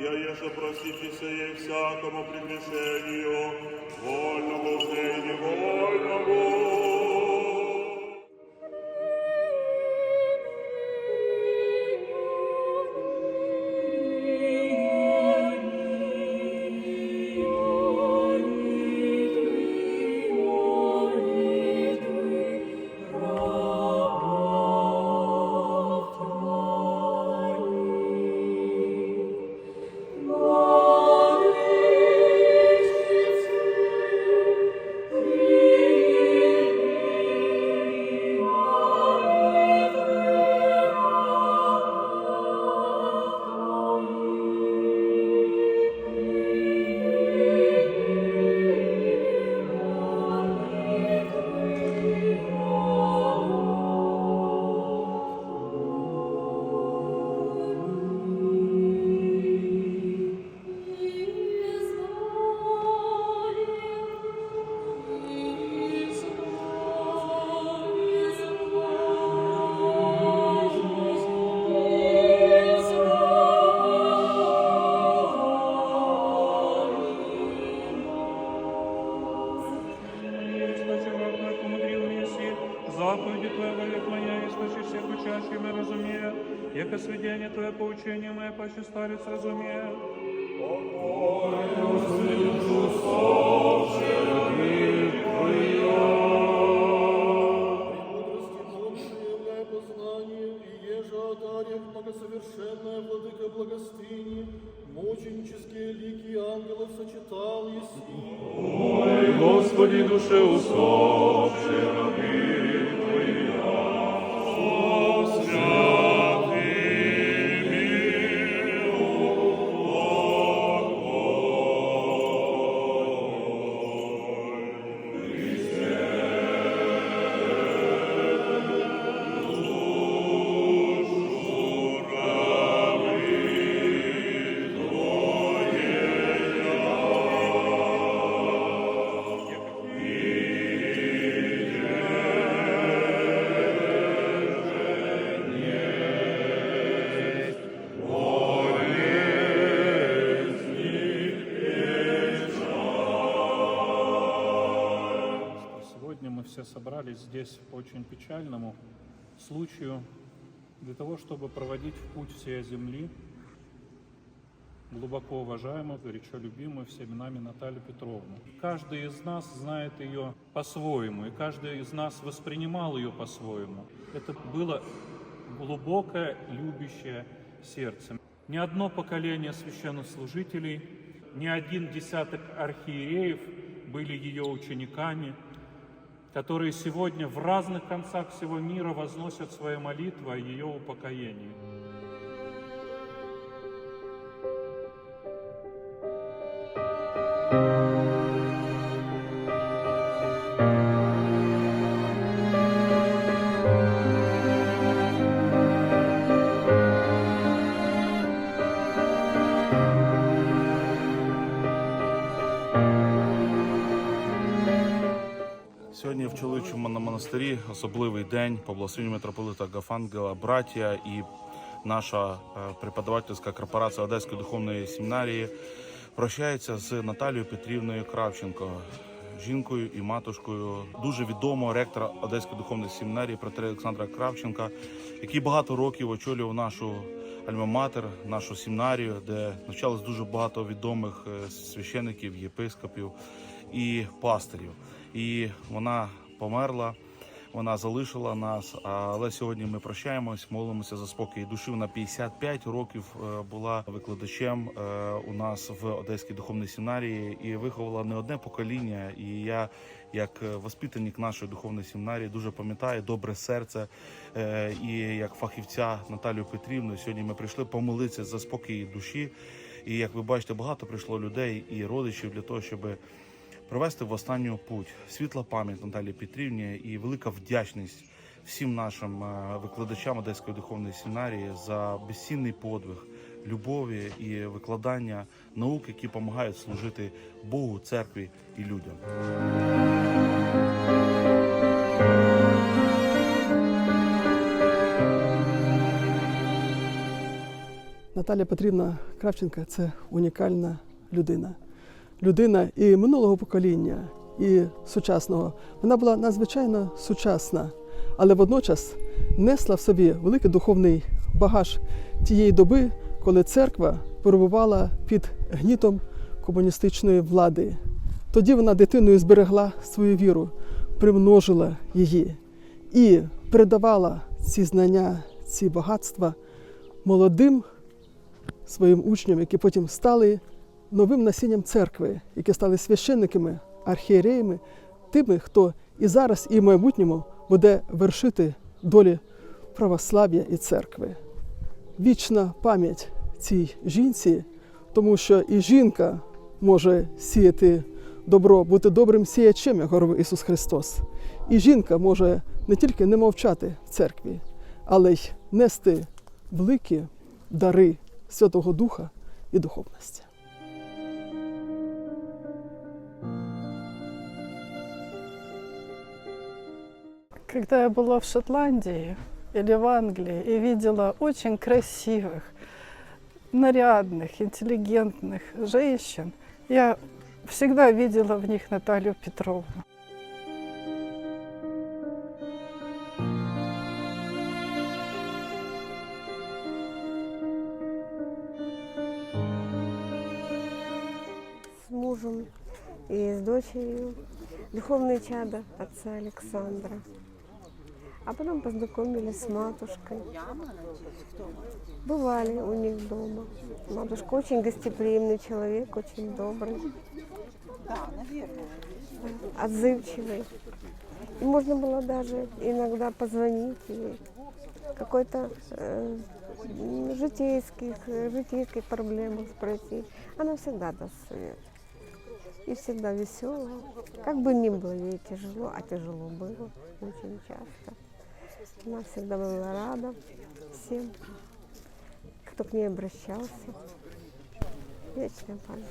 я еже проститеся ей всякому прегрешению, вольному же заповеди Твоя вовек моя, и слышишь всех учащих мы разумеет, яко сведение Твое поучение мое паще старец разумеет. Покою слышу совше любви Твоя. Премудрости познание, и еже от арев многосовершенная владыка благостыни, мученические лики ангелов сочетал еси. Ой, Господи, душе усопшего, все собрались здесь по очень печальному случаю для того, чтобы проводить в путь всей земли глубоко уважаемую, горячо любимую всеми нами Наталью Петровну. Каждый из нас знает ее по-своему, и каждый из нас воспринимал ее по-своему. Это было глубокое, любящее сердце. Ни одно поколение священнослужителей, ни один десяток архиереев были ее учениками, которые сегодня в разных концах всего мира возносят свои молитвы о ее упокоении. Чоловічому на монастирі особливий день по митрополита Гафангела, браття і наша е, преподавательська корпорація Одеської духовної семінарії прощається з Наталією Петрівною Кравченко, жінкою і матушкою дуже відомого ректора Одеської духовної семінарії протеря Олександра Кравченка, який багато років очолював нашу альма-матер, нашу семінарію, де навчалось дуже багато відомих е, священиків, єпископів і пастирів. І вона померла, вона залишила нас. Але сьогодні ми прощаємось, молимося за спокій душі. Вона 55 років е, була викладачем е, у нас в Одеській духовній семінарії і виховала не одне покоління. І я, як воспитанник нашої духовної семінарії, дуже пам'ятаю добре серце е, і як фахівця Наталію Петрівну. Сьогодні ми прийшли помолитися за спокій душі. І як ви бачите, багато прийшло людей і родичів для того, щоб провести в останню путь. Світла пам'ять Наталії Петрівні і велика вдячність всім нашим е, викладачам Одеської духовної семінарії за безцінний подвиг, любові і викладання наук, які допомагають служити Богу, церкві і людям. Наталя Петрівна Кравченка це унікальна людина. Людина і минулого покоління, і сучасного. Вона була надзвичайно сучасна, але водночас несла в собі великий духовний багаж тієї доби, коли церква перебувала під гнітом комуністичної влади. Тоді вона дитиною зберегла свою віру, примножила її і передавала ці знання, ці багатства молодим своїм учням, які потім стали новим насінням церкви, які стали священниками, архієреями, тими, хто і зараз, і в майбутньому буде вершити долі православ'я і церкви. Вічна пам'ять цій жінці, тому що і жінка може сіяти добро, бути добрим сіячем, як говорив Ісус Христос. І жінка може не тільки не мовчати в церкві, але й нести великі дари Святого Духа і духовності. Когда я была в Шотландии или в Англии и видела очень красивых, нарядных, интеллигентных женщин, я всегда видела в них Наталью Петровну. с мужем и с дочерью, духовное чадо отца Александра. А потом познакомились с матушкой. Бывали у них дома. Матушка очень гостеприимный человек, очень добрый. Отзывчивый. И можно было даже иногда позвонить ей. Какой-то э, житейских, житейской проблемы спросить. Она всегда даст совет. И всегда веселая. Как бы ни было ей тяжело, а тяжело было очень часто. Она всегда была рада всем, кто к ней обращался. Вечная память.